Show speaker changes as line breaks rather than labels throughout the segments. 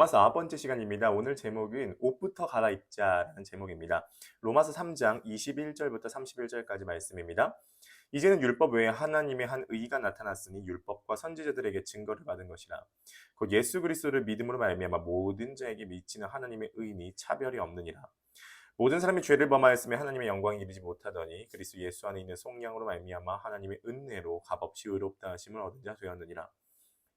로마서 아홉 번째 시간입니다. 오늘 제목은 옷부터 갈아입자라는 제목입니다. 로마서 3장 21절부터 31절까지 말씀입니다. 이제는 율법 외에 하나님의 한 의가 나타났으니 율법과 선지자들에게 증거를 받은 것이라. 곧 예수 그리스도를 믿음으로 말미암아 모든 자에게 미치는 하나님의 의니 차별이 없느니라. 모든 사람이 죄를 범하였으며 하나님의 영광에 이르지 못하더니 그리스도 예수 안에 있는 속량으로 말미암아 하나님의 은혜로 값없이 의롭다 하심을 얻은 자 되었느니라.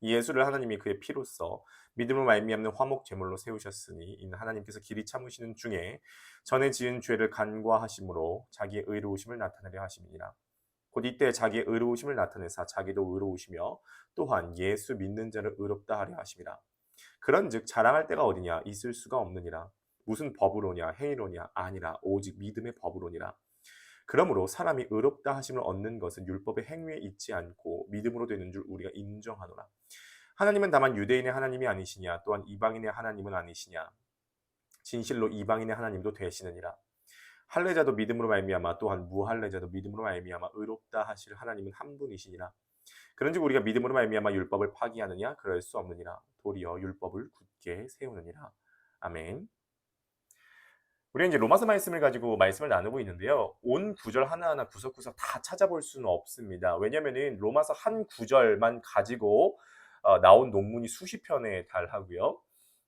이 예수를 하나님이 그의 피로써 믿음으로 말미암는 화목 제물로 세우셨으니 이는 하나님께서 길이 참으시는 중에 전에 지은 죄를 간과하심으로 자기의 의로우심을 나타내려 하심이니라. 곧 이때 자기의 의로우심을 나타내사 자기도 의로우시며 또한 예수 믿는 자를 의롭다 하려 하심이라. 그런즉 자랑할 때가 어디냐 있을 수가 없느니라. 무슨 법으로냐 행위로냐 아니라 오직 믿음의 법으로니라. 그러므로 사람이 의롭다 하심을 얻는 것은 율법의 행위에 있지 않고 믿음으로 되는 줄 우리가 인정하노라. 하나님은 다만 유대인의 하나님이 아니시냐 또한 이방인의 하나님은 아니시냐 진실로 이방인의 하나님도 되시느니라. 할례자도 믿음으로 말미암아 또한 무할례자도 믿음으로 말미암아 의롭다 하실 하나님은 한 분이시니라. 그런즉 우리가 믿음으로 말미암아 율법을 파기하느냐 그럴 수 없느니라. 도리어 율법을 굳게 세우느니라. 아멘. 우리는 이제 로마서 말씀을 가지고 말씀을 나누고 있는데요. 온 구절 하나하나 구석구석 다 찾아볼 수는 없습니다. 왜냐면은 로마서 한 구절만 가지고 어, 나온 논문이 수십 편에 달하고요.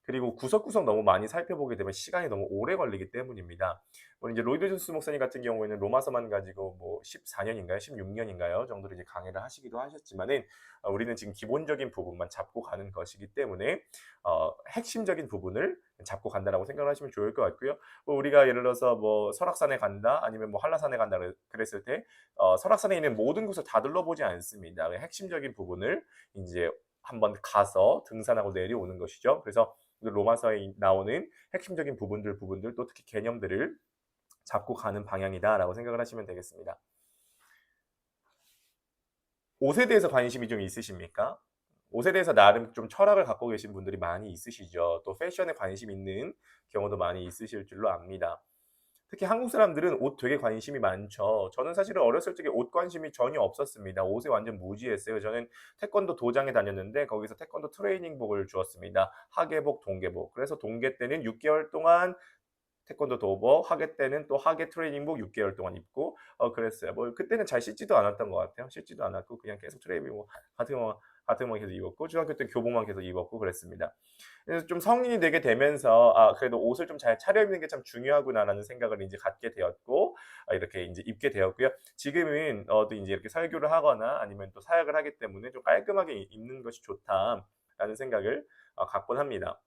그리고 구석구석 너무 많이 살펴보게 되면 시간이 너무 오래 걸리기 때문입니다. 우리 이제 로이드 존스 목사님 같은 경우에는 로마서만 가지고 뭐 14년인가요, 16년인가요 정도로 이제 강의를 하시기도 하셨지만은 어, 우리는 지금 기본적인 부분만 잡고 가는 것이기 때문에 어, 핵심적인 부분을 잡고 간다라고 생각을 하시면 좋을 것 같고요. 뭐 우리가 예를 들어서 뭐 설악산에 간다, 아니면 뭐 한라산에 간다 그랬을 때 어, 설악산에 있는 모든 곳을 다 둘러보지 않습니다. 핵심적인 부분을 이제 한번 가서 등산하고 내려오는 것이죠. 그래서 로마서에 나오는 핵심적인 부분들, 부분들 또 특히 개념들을 잡고 가는 방향이다라고 생각을 하시면 되겠습니다. 옷에 대해서 관심이 좀 있으십니까? 옷에 대해서 나름 좀 철학을 갖고 계신 분들이 많이 있으시죠. 또 패션에 관심 있는 경우도 많이 있으실 줄로 압니다. 특히 한국 사람들은 옷 되게 관심이 많죠. 저는 사실은 어렸을 적에 옷 관심이 전혀 없었습니다. 옷에 완전 무지했어요. 저는 태권도 도장에 다녔는데 거기서 태권도 트레이닝복을 주었습니다. 하계복, 동계복. 그래서 동계 때는 6개월 동안 태권도 도버, 하계 때는 또 하계 트레이닝복 6개월 동안 입고 어 그랬어요. 뭐 그때는 잘 씻지도 않았던 것 같아요. 씻지도 않았고 그냥 계속 트레이닝복 같은 거 같은 거 계속 입었고 중학교 때 교복만 계속 입었고 그랬습니다. 그래서 좀 성인이 되게 되면서 아 그래도 옷을 좀 잘 차려입는 게 참 중요하구나라는 생각을 이제 갖게 되었고 아, 이렇게 이제 입게 되었고요. 지금은 어또 이제 이렇게 설교를 하거나 아니면 또 사역을 하기 때문에 좀 깔끔하게 입는 것이 좋다라는 생각을 어, 갖곤 합니다.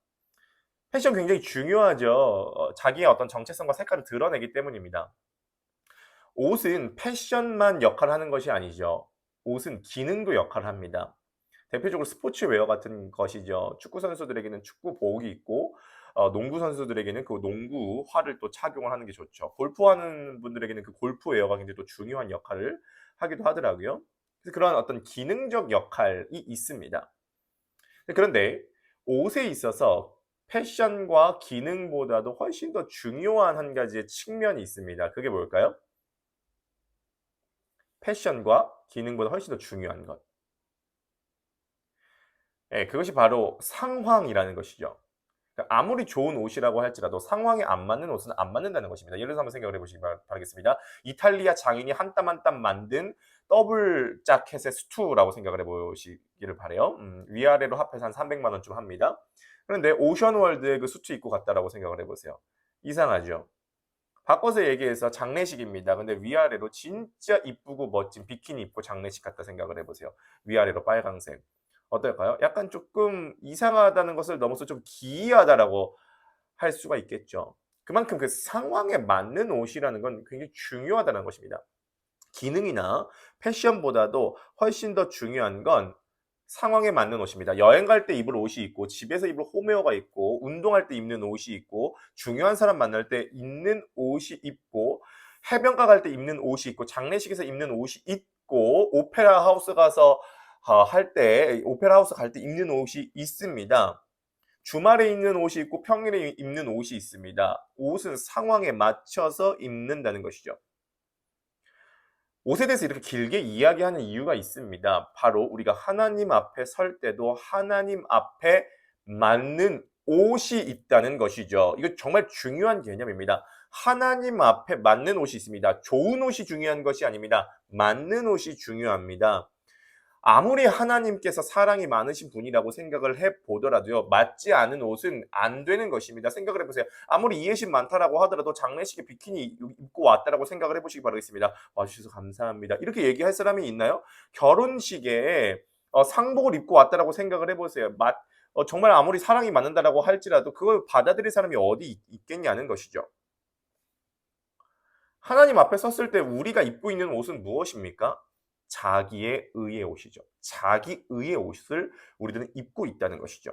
패션 굉장히 중요하죠. 어, 자기의 어떤 정체성과 색깔을 드러내기 때문입니다. 옷은 패션만 역할을 하는 것이 아니죠. 옷은 기능도 역할을 합니다. 대표적으로 스포츠웨어 같은 것이죠. 축구 선수들에게는 축구복이 있고 어, 농구 선수들에게는 그 농구화를 또 착용을 하는 게 좋죠. 골프하는 분들에게는 그 골프웨어가 굉장히 또 중요한 역할을 하기도 하더라고요. 그래서 그런 어떤 기능적 역할이 있습니다. 그런데 옷에 있어서 패션과 기능보다도 훨씬 더 중요한 한 가지의 측면이 있습니다. 그게 뭘까요? 패션과 기능보다 훨씬 더 중요한 것. 예, 그것이 바로 상황이라는 것이죠. 그러니까 아무리 좋은 옷이라고 할지라도 상황에 안 맞는 옷은 안 맞는다는 것입니다. 예를 들어서 한번 생각을 해보시기 바라겠습니다. 이탈리아 장인이 한 땀 한 땀 만든 더블 자켓의 수트라고 생각을 해보시기를 바래요. 음, 위아래로 합해서 한 300만 원쯤 합니다. 그런데 오션월드의 그 수트 입고 갔다라고 생각을 해보세요. 이상하죠? 바꿔서 얘기해서 장례식입니다. 근데 위아래로 진짜 이쁘고 멋진 비키니 입고 장례식 갔다 생각을 해보세요. 위아래로 빨강색. 어떨까요? 약간 조금 이상하다는 것을 넘어서 좀 기이하다라고 할 수가 있겠죠. 그만큼 그 상황에 맞는 옷이라는 건 굉장히 중요하다는 것입니다. 기능이나 패션보다도 훨씬 더 중요한 건 상황에 맞는 옷입니다. 여행 갈 때 입을 옷이 있고 집에서 입을 홈웨어가 있고 운동할 때 입는 옷이 있고 중요한 사람 만날 때 입는 옷이 있고 해변가 갈 때 입는 옷이 있고 장례식에서 입는 옷이 있고 오페라 하우스 가서 어, 할때 오페라 하우스 갈 때 입는 옷이 있습니다. 주말에 입는 옷이 있고 평일에 입는 옷이 있습니다. 옷은 상황에 맞춰서 입는다는 것이죠. 옷에 대해서 이렇게 길게 이야기하는 이유가 있습니다. 바로 우리가 하나님 앞에 설 때도 하나님 앞에 맞는 옷이 있다는 것이죠. 이거 정말 중요한 개념입니다. 하나님 앞에 맞는 옷이 있습니다. 좋은 옷이 중요한 것이 아닙니다. 맞는 옷이 중요합니다. 아무리 하나님께서 사랑이 많으신 분이라고 생각을 해 보더라도요, 맞지 않은 옷은 안 되는 것입니다. 생각을 해보세요. 아무리 이해심 많다라고 하더라도 장례식에 비키니 입고 왔다라고 생각을 해보시기 바라겠습니다. 와주셔서 감사합니다. 이렇게 얘기할 사람이 있나요? 결혼식에 어, 상복을 입고 왔다라고 생각을 해보세요. 맞, 어, 정말 아무리 사랑이 많은다라고 할지라도 그걸 받아들일 사람이 어디 있, 있겠냐는 것이죠. 하나님 앞에 섰을 때 우리가 입고 있는 옷은 무엇입니까? 자기의 의의 옷이죠. 자기 의의 옷을 우리들은 입고 있다는 것이죠.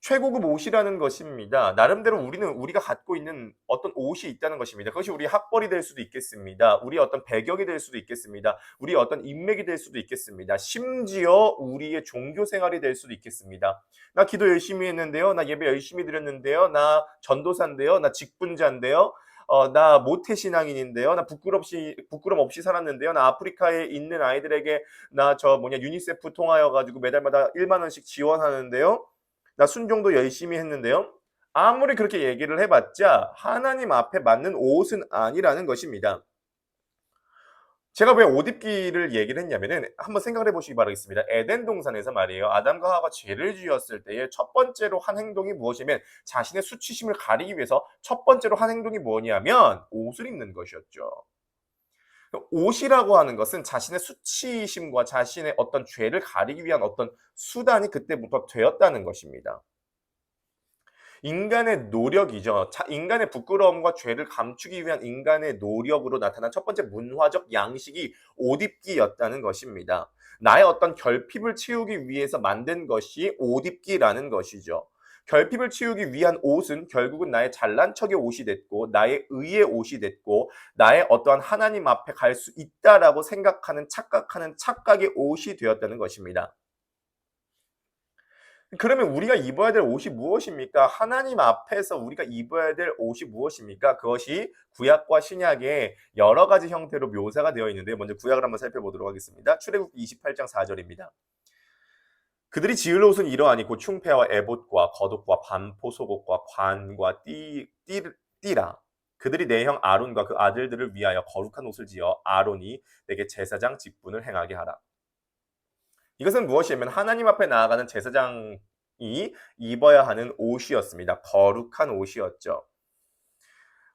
최고급 옷이라는 것입니다. 나름대로 우리는 우리가 갖고 있는 어떤 옷이 있다는 것입니다. 그것이 우리 학벌이 될 수도 있겠습니다. 우리 어떤 배경이 될 수도 있겠습니다. 우리 어떤 인맥이 될 수도 있겠습니다. 심지어 우리의 종교 생활이 될 수도 있겠습니다. 나 기도 열심히 했는데요. 나 예배 열심히 드렸는데요. 나 전도사인데요. 나 직분자인데요. 어, 나 모태 신앙인인데요. 나 부끄럽시 부끄럼 없이 살았는데요. 나 아프리카에 있는 아이들에게 나 저 뭐냐 유니세프 통하여 가지고 매달마다 1만 원씩 지원하는데요. 나 순종도 열심히 했는데요. 아무리 그렇게 얘기를 해봤자 하나님 앞에 맞는 옷은 아니라는 것입니다. 제가 왜 옷 입기를 얘기를 했냐면은 한번 생각을 해보시기 바라겠습니다. 에덴 동산에서 말이에요. 아담과 하와가 죄를 지었을 때에 첫 번째로 한 행동이 무엇이면 자신의 수치심을 가리기 위해서 첫 번째로 한 행동이 뭐냐면 옷을 입는 것이었죠. 옷이라고 하는 것은 자신의 수치심과 자신의 어떤 죄를 가리기 위한 어떤 수단이 그때부터 되었다는 것입니다. 인간의 노력이죠. 인간의 부끄러움과 죄를 감추기 위한 인간의 노력으로 나타난 첫 번째 문화적 양식이 옷 입기였다는 것입니다. 나의 어떤 결핍을 채우기 위해서 만든 것이 옷 입기라는 것이죠. 결핍을 채우기 위한 옷은 결국은 나의 잘난 척의 옷이 됐고 나의 의의 옷이 됐고 나의 어떠한 하나님 앞에 갈 수 있다라고 생각하는 착각하는 착각의 옷이 되었다는 것입니다. 그러면 우리가 입어야 될 옷이 무엇입니까? 하나님 앞에서 우리가 입어야 될 옷이 무엇입니까? 그것이 구약과 신약의 여러 가지 형태로 묘사가 되어 있는데 먼저 구약을 한번 살펴보도록 하겠습니다. 출애굽기 28장 4절입니다. 그들이 지을 옷은 이러하니 곧 충패와 에봇과 겉옷과 반포 속옷과 관과 띠, 띠, 띠라 그들이 내 형 아론과 그 아들들을 위하여 거룩한 옷을 지어 아론이 내게 제사장 직분을 행하게 하라. 이것은 무엇이냐면 하나님 앞에 나아가는 제사장이 입어야 하는 옷이었습니다. 거룩한 옷이었죠.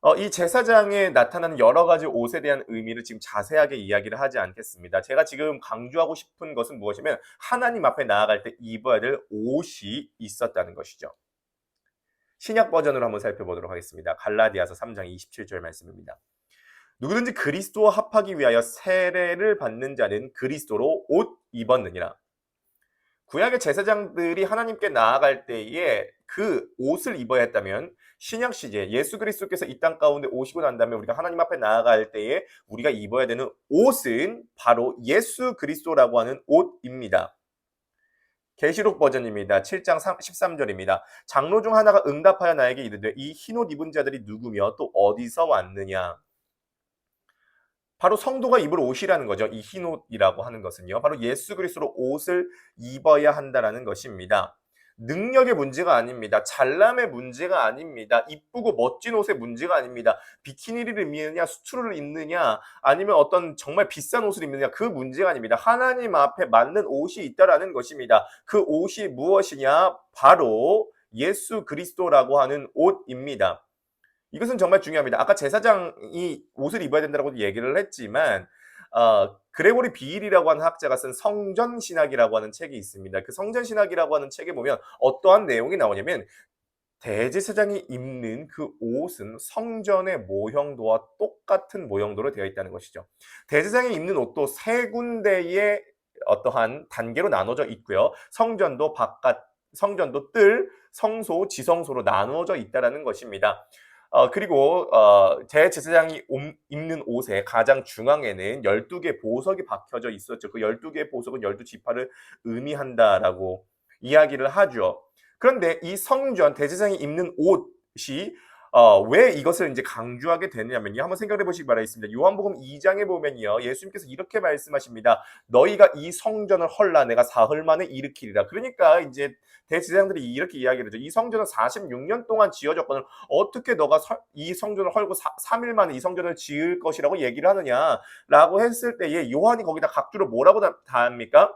어, 이 제사장에 나타나는 여러 가지 옷에 대한 의미를 지금 자세하게 이야기를 하지 않겠습니다. 제가 지금 강조하고 싶은 것은 무엇이면 하나님 앞에 나아갈 때 입어야 될 옷이 있었다는 것이죠. 신약 버전으로 한번 살펴보도록 하겠습니다. 갈라디아서 3장 27절 말씀입니다. 누구든지 그리스도와 합하기 위하여 세례를 받는 자는 그리스도로 옷 입었느니라. 구약의 제사장들이 하나님께 나아갈 때에 그 옷을 입어야 했다면 신약 시제 예수 그리스도께서 이 땅 가운데 오시고 난 다음에 우리가 하나님 앞에 나아갈 때에 우리가 입어야 되는 옷은 바로 예수 그리스도라고 하는 옷입니다. 계시록 버전입니다. 7장 13절입니다. 장로 중 하나가 응답하여 나에게 이르되 이 흰 옷 입은 자들이 누구며 또 어디서 왔느냐? 바로 성도가 입을 옷이라는 거죠. 이 흰옷이라고 하는 것은요. 바로 예수 그리스도로 옷을 입어야 한다라는 것입니다. 능력의 문제가 아닙니다. 잘남의 문제가 아닙니다. 이쁘고 멋진 옷의 문제가 아닙니다. 비키니를 입느냐, 수트를 입느냐, 아니면 어떤 정말 비싼 옷을 입느냐, 그 문제가 아닙니다. 하나님 앞에 맞는 옷이 있다라는 것입니다. 그 옷이 무엇이냐? 바로 예수 그리스도라고 하는 옷입니다. 이것은 정말 중요합니다. 아까 제사장이 옷을 입어야 된다고 얘기를 했지만 어, 그레고리 비일이라고 하는 학자가 쓴 성전 신학이라고 하는 책이 있습니다. 그 성전 신학이라고 하는 책에 보면 어떠한 내용이 나오냐면 대제사장이 입는 그 옷은 성전의 모형도와 똑같은 모형도로 되어 있다는 것이죠. 대제사장이 입는 옷도 세 군데의 어떠한 단계로 나눠져 있고요. 성전도 바깥 성전도 뜰, 성소, 지성소로 나누어져 있다라는 것입니다. 어, 그리고 어, 제 제사장이 입는 옷의 가장 중앙에는 12개 보석이 박혀져 있었죠. 그 12개의 보석은 12지파를 의미한다라고 이야기를 하죠. 그런데 이 성전 대제사장이 입는 옷이 어, 왜 이것을 이제 강조하게 되냐면요. 한번 생각해 보시기 바라겠습니다. 요한복음 2장에 보면요. 예수님께서 이렇게 말씀하십니다. 너희가 이 성전을 헐라 내가 사흘 만에 일으키리라. 그러니까 이제 대제사장들이 이렇게 이야기를 하죠. 이 성전은 46년 동안 지어졌거든. 어떻게 너가 서- 이 성전을 헐고 사, 3일 만에 이 성전을 지을 것이라고 얘기를 하느냐라고 했을 때에 요한이 거기다 각주로 뭐라고 다- 답합니까?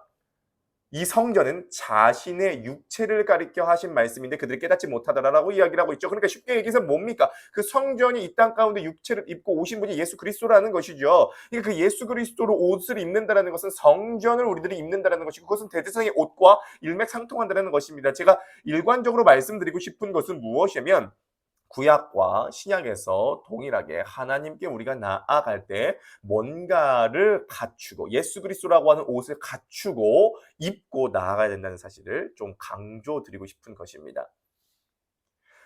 이 성전은 자신의 육체를 가리켜 하신 말씀인데 그들이 깨닫지 못하더라라고 이야기를 하고 있죠. 그러니까 쉽게 얘기해서 뭡니까? 그 성전이 이 땅 가운데 육체를 입고 오신 분이 예수 그리스도라는 것이죠. 그러니까 그 예수 그리스도로 옷을 입는다라는 것은 성전을 우리들이 입는다라는 것이고 그것은 대제사장의 옷과 일맥상통한다는 것입니다. 제가 일관적으로 말씀드리고 싶은 것은 무엇이냐면 구약과 신약에서 동일하게 하나님께 우리가 나아갈 때 뭔가를 갖추고 예수 그리스도라고 하는 옷을 갖추고 입고 나아가야 된다는 사실을 좀 강조드리고 싶은 것입니다.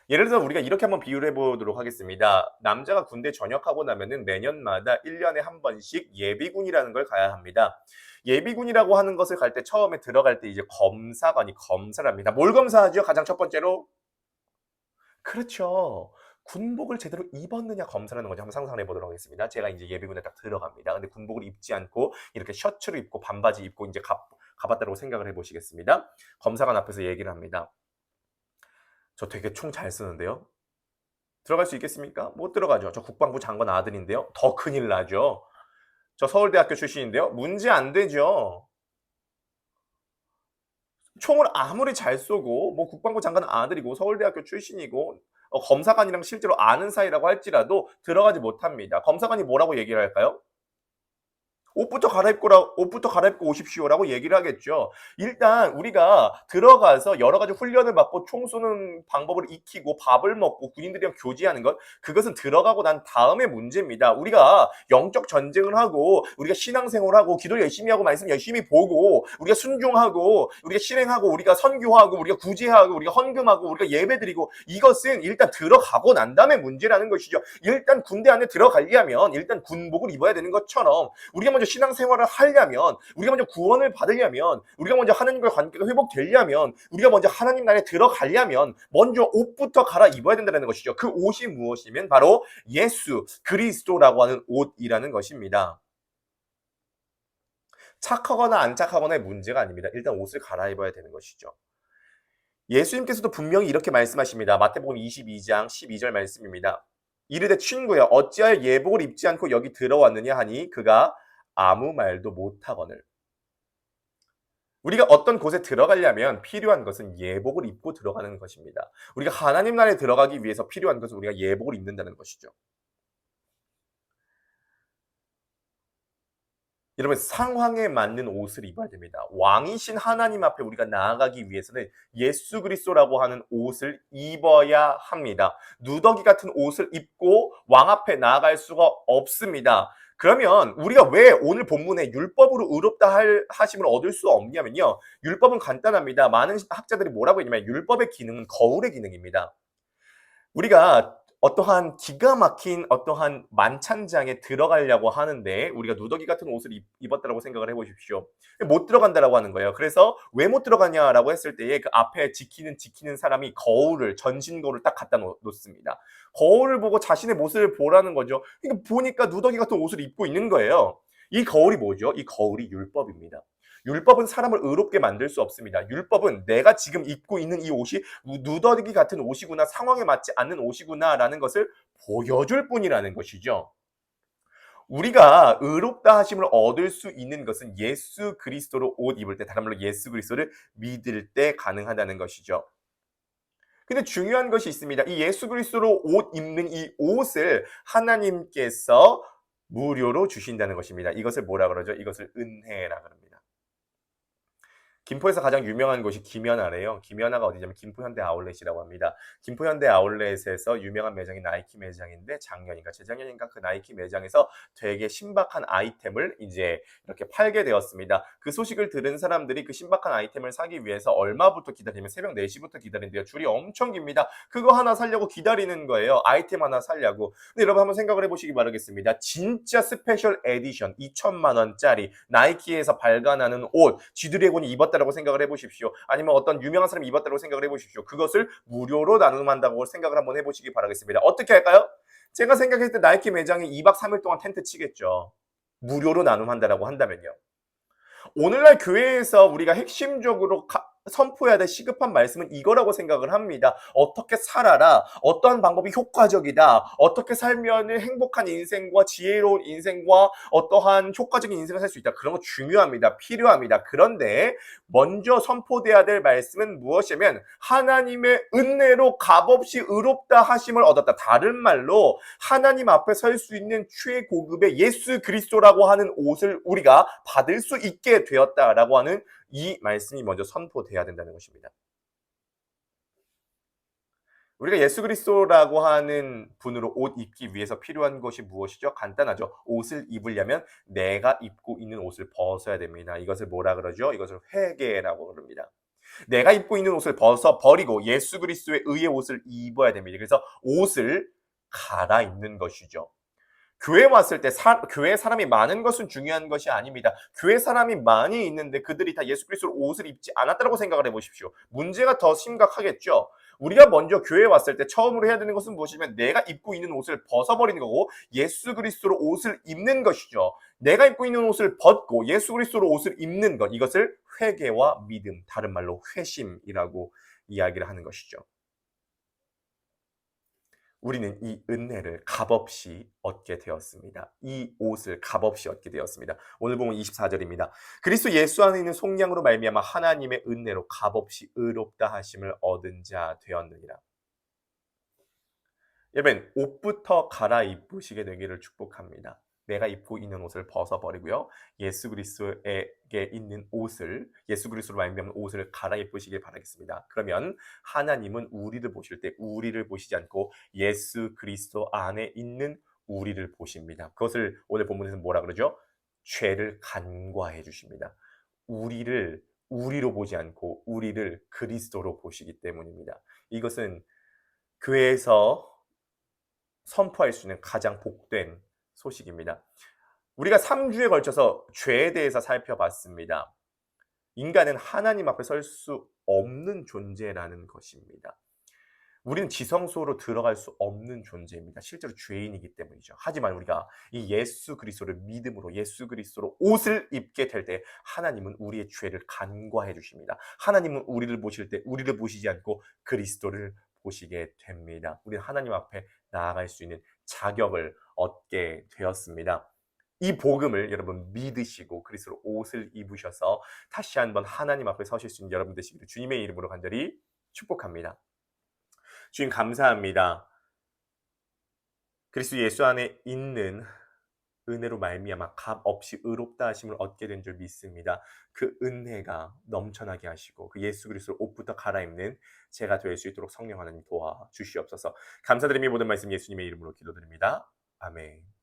예를 들어 우리가 이렇게 한번 비유를 해보도록 하겠습니다. 남자가 군대 전역하고 나면은 매년마다 1년에 한 번씩 예비군이라는 걸 가야 합니다. 예비군이라고 하는 것을 갈 때 처음에 들어갈 때 이제 검사관이 검사를 합니다. 뭘 검사하죠? 가장 첫 번째로 그렇죠. 군복을 제대로 입었느냐 검사라는 거죠. 한번 상상해 보도록 하겠습니다. 제가 이제 예비군에 딱 들어갑니다. 근데 군복을 입지 않고 이렇게 셔츠를 입고 반바지 입고 이제 가, 가봤다고 생각을 해 보시겠습니다. 검사관 앞에서 얘기를 합니다. 저 되게 총 잘 쓰는데요. 들어갈 수 있겠습니까? 못 들어가죠. 저 국방부 장관 아들인데요. 더 큰일 나죠. 저 서울대학교 출신인데요. 문제 안 되죠. 총을 아무리 잘 쏘고 뭐 국방부 장관 아들이고 서울대학교 출신이고 어, 검사관이랑 실제로 아는 사이라고 할지라도 들어가지 못합니다. 검사관이 뭐라고 얘기를 할까요? 옷부터 갈아입고라 옷부터 갈아입고 오십시오라고 얘기를 하겠죠. 일단 우리가 들어가서 여러 가지 훈련을 받고 총 쏘는 방법을 익히고 밥을 먹고 군인들이랑 교제하는 것 그것은 들어가고 난 다음의 문제입니다. 우리가 영적 전쟁을 하고 우리가 신앙생활을 하고 기도 열심히 하고 말씀 열심히 보고 우리가 순종하고 우리가 실행하고 우리가 선교하고 우리가 구제하고 우리가 헌금하고 우리가 예배드리고 이것은 일단 들어가고 난 다음에 문제라는 것이죠. 일단 군대 안에 들어가려면 일단 군복을 입어야 되는 것처럼 우리가 먼저 신앙생활을 하려면 우리가 먼저 구원을 받으려면 우리가 먼저 하나님과의 관계가 회복되려면 우리가 먼저 하나님 나라에 들어가려면 먼저 옷부터 갈아입어야 된다는 것이죠. 그 옷이 무엇이면 바로 예수 그리스도라고 하는 옷이라는 것입니다. 착하거나 안 착하거나의 문제가 아닙니다. 일단 옷을 갈아입어야 되는 것이죠. 예수님께서도 분명히 이렇게 말씀하십니다. 마태복음 22장 12절 말씀입니다. 이르되 친구여 어찌하여 예복을 입지 않고 여기 들어왔느냐 하니 그가 아무 말도 못하거늘. 우리가 어떤 곳에 들어가려면 필요한 것은 예복을 입고 들어가는 것입니다. 우리가 하나님 나라에 들어가기 위해서 필요한 것은 우리가 예복을 입는다는 것이죠. 여러분 상황에 맞는 옷을 입어야 됩니다. 왕이신 하나님 앞에 우리가 나아가기 위해서는 예수 그리스도라고 하는 옷을 입어야 합니다. 누더기 같은 옷을 입고 왕 앞에 나아갈 수가 없습니다. 그러면 우리가 왜 오늘 본문에 율법으로 의롭다 할 하심을 얻을 수 없냐면요. 율법은 간단합니다. 많은 학자들이 뭐라고 했냐면 율법의 기능은 거울의 기능입니다. 우리가 어떠한 기가 막힌 어떠한 만찬장에 들어가려고 하는데 우리가 누더기 같은 옷을 입, 입었다라고 생각을 해보십시오. 못 들어간다라고 하는 거예요. 그래서 왜 못 들어가냐라고 했을 때에 그 앞에 지키는 지키는 사람이 거울을 전신 거울을 딱 갖다 놓, 놓습니다. 거울을 보고 자신의 모습을 보라는 거죠. 그러니까 보니까 누더기 같은 옷을 입고 있는 거예요. 이 거울이 뭐죠? 이 거울이 율법입니다. 율법은 사람을 의롭게 만들 수 없습니다. 율법은 내가 지금 입고 있는 이 옷이 누더기 같은 옷이구나, 상황에 맞지 않는 옷이구나라는 것을 보여줄 뿐이라는 것이죠. 우리가 의롭다 하심을 얻을 수 있는 것은 예수 그리스도로 옷 입을 때, 다른 말로 예수 그리스도를 믿을 때 가능하다는 것이죠. 근데 중요한 것이 있습니다. 이 예수 그리스도로 옷 입는 이 옷을 하나님께서 무료로 주신다는 것입니다. 이것을 뭐라 그러죠? 이것을 은혜라 그럽니다. 김포에서 가장 유명한 곳이 김연아래요. 김연아가 어디냐면 김포 현대 아울렛이라고 합니다. 김포 현대 아울렛에서 유명한 매장이 나이키 매장인데 작년인가 재작년인가 그 나이키 매장에서 되게 신박한 아이템을 이제 이렇게 팔게 되었습니다. 그 소식을 들은 사람들이 그 신박한 아이템을 사기 위해서 얼마부터 기다리면 새벽 4시부터 기다린대요. 줄이 엄청 깁니다. 그거 하나 살려고 기다리는 거예요. 아이템 하나 살려고. 근데 여러분 한번 생각을 해보시기 바라겠습니다. 진짜 스페셜 에디션 2천만 원짜리 나이키에서 발간하는 옷, 지드래곤이 입었 입었다라고 생각을 해보십시오. 아니면 어떤 유명한 사람이 입었다고 생각을 해보십시오. 그것을 무료로 나눔한다고 생각을 한번 해보시기 바라겠습니다. 어떻게 할까요? 제가 생각했을 때 나이키 매장에 2박 3일 동안 텐트 치겠죠. 무료로 나눔한다라고 한다면요. 오늘날 교회에서 우리가 핵심적으로 가- 선포해야 될 시급한 말씀은 이거라고 생각을 합니다. 어떻게 살아라. 어떠한 방법이 효과적이다. 어떻게 살면 행복한 인생과 지혜로운 인생과 어떠한 효과적인 인생을 살 수 있다. 그런 거 중요합니다. 필요합니다. 그런데 먼저 선포돼야 될 말씀은 무엇이냐면 하나님의 은혜로 값없이 의롭다 하심을 얻었다. 다른 말로 하나님 앞에 설 수 있는 최고급의 예수 그리스도라고 하는 옷을 우리가 받을 수 있게 되었다라고 하는 이 말씀이 먼저 선포돼야 된다는 것입니다. 우리가 예수 그리스도라고 하는 분으로 옷 입기 위해서 필요한 것이 무엇이죠? 간단하죠. 옷을 입으려면 내가 입고 있는 옷을 벗어야 됩니다. 이것을 뭐라 그러죠? 이것을 회개라고 그럽니다. 내가 입고 있는 옷을 벗어 버리고 예수 그리스도의 의의 옷을 입어야 됩니다. 그래서 옷을 갈아입는 것이죠. 교회 왔을 때 사, 교회 사람이 많은 것은 중요한 것이 아닙니다. 교회 사람이 많이 있는데 그들이 다 예수 그리스도 옷을 입지 않았다고 생각을 해보십시오. 문제가 더 심각하겠죠. 우리가 먼저 교회에 왔을 때 처음으로 해야 되는 것은 무엇이냐면 내가 입고 있는 옷을 벗어버리는 거고 예수 그리스도로 옷을 입는 것이죠. 내가 입고 있는 옷을 벗고 예수 그리스도로 옷을 입는 것 이것을 회개와 믿음 다른 말로 회심이라고 이야기를 하는 것이죠. 우리는 이 은혜를 값없이 얻게 되었습니다. 이 옷을 값없이 얻게 되었습니다. 오늘 보면 24절입니다. 그리스도 예수 안에 있는 속량으로 말미암아 하나님의 은혜로 값없이 의롭다 하심을 얻은 자 되었느니라. 여러분 옷부터 갈아입으시게 되기를 축복합니다. 내가 입고 있는 옷을 벗어버리고요. 예수 그리스도에게 있는 옷을 예수 그리스도로 말미암은 옷을 갈아입으시길 바라겠습니다. 그러면 하나님은 우리를 보실 때 우리를 보시지 않고 예수 그리스도 안에 있는 우리를 보십니다. 그것을 오늘 본문에서 뭐라 그러죠? 죄를 간과해 주십니다. 우리를 우리로 보지 않고 우리를 그리스도로 보시기 때문입니다. 이것은 교회에서 선포할 수 있는 가장 복된 소식입니다. 우리가 3주에 걸쳐서 죄에 대해서 살펴봤습니다. 인간은 하나님 앞에 설 수 없는 존재라는 것입니다. 우리는 지성소로 들어갈 수 없는 존재입니다. 실제로 죄인이기 때문이죠. 하지만 우리가 이 예수 그리스도를 믿음으로 예수 그리스도로 옷을 입게 될 때 하나님은 우리의 죄를 간과해 주십니다. 하나님은 우리를 보실 때 우리를 보시지 않고 그리스도를 보시게 됩니다. 우리는 하나님 앞에 나아갈 수 있는 자격을 얻게 되었습니다. 이 복음을 여러분 믿으시고 그리스도 옷을 입으셔서 다시 한번 하나님 앞에 서실 수 있는 여러분 되시기를 주님의 이름으로 간절히 축복합니다. 주님 감사합니다. 그리스도 예수 안에 있는 은혜로 말미암아 값 없이 의롭다 하심을 얻게 된 줄 믿습니다. 그 은혜가 넘쳐나게 하시고 그 예수 그리스도 옷부터 갈아입는 제가 될 수 있도록 성령 하나님 도와 주시옵소서. 감사드리며 모든 말씀 예수님의 이름으로 기도드립니다. 아멘.